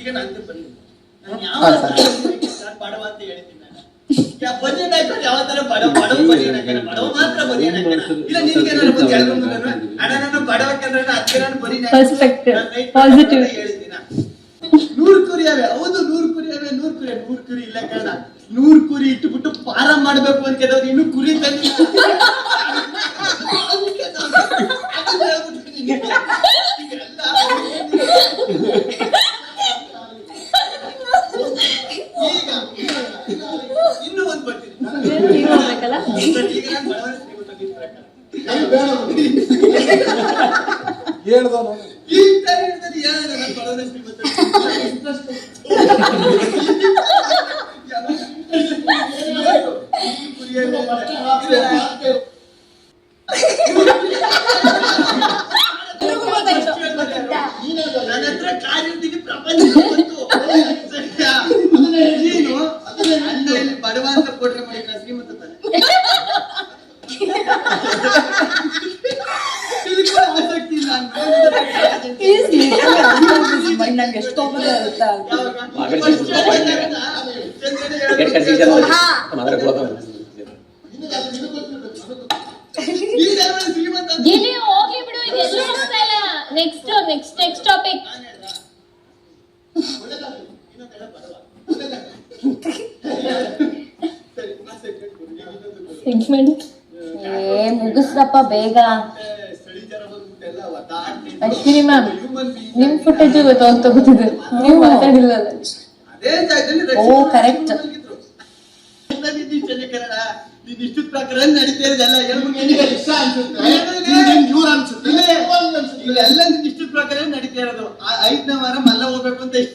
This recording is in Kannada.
ಈಗ ನಂದು ಬನ್ನಿ. ನಾನು ಯಾವ. ಅಂತ ನಾನು. ತರ ಬನಿಯನ್ ಹಾಕ್ಯಾನ? ಬಡವ ಮಾತ್ರ ಬನಿಯನ್ ಹಾಕ್ಯಾನ? ಇಲ್ಲ ನಿನ್ಗೆ ಏನಾದ್ರು ಬಂದು ಹೇಳ್ಕೊಂಡು ನಾನು, ನಾನು ಕಂಡ್ರೆ ಪಾಸಿಟಿವ್ ನಾನು. ನಾನು. ನೂರ್ ಕುರಿ ಅವೆ ಹೌದು ನೂರ್ ಕುರಿ ಅವೆ ನೂರ್ ಕುರಿ ನೂರು ಕುರಿ ಇಲ್ಲ ಕಾರಣ ನೂರ್ ಕುರಿ ಇಟ್ಟುಬಿಟ್ಟು ಪಾರ ಮಾಡ್ಬೇಕು ಅಂತ ಕೇಳಿದ್ರೆ ಇನ್ನು ಕುರಿ ತಂದಿಲ್ಲ ಇನ್ನು ಒಂದ್ ಬರ್ತೀನಿ. ಹೇಳ್ದೋ ಬಡವ ಅಂತ ಕೊಟ್ರೆ ಮಾಡಿ ನಾನು ಶ್ರೀಮಂತ ಅಂತ ಇಲ್ಲಿ ಹೋಗ್ಲಿ ಬಿಡು ಇದೆಲ್ಲ ಹೋಗ್ತಾ ಇಲ್ಲ next next next topic. Segment ಏ ಮುಗಿಸ್ರಪ್ಪ ಬೇಗ. ಅಶ್ವಿನಿ ಮ್ಯಾಮ್ ನಿಮ್ ಫುಟೇಜ್ ಇವತ್ತು ಅಂತ ತಗೋತಿದ್ರು ನೀವು ಮಾತಾಡಿಲ್ಲ ಅದೇ ಜಾಗದಲ್ಲಿ ಓ, ಕರೆಕ್ಟ್ ನೀನ್ ಇಷ್ಟದ ಪ್ರಕಾರ ನಡೀತಾ ಅನ್ಸುತ್ತೆ. ಇಷ್ಟದ ಪ್ರಕಾರ ನಡೀತಾ ಇರೋದು. ಆ ಐದನೇ ವಾರ ಮಲ್ಲ ಹೋಗ್ಬೇಕು ಅಂತ ಇಷ್ಟ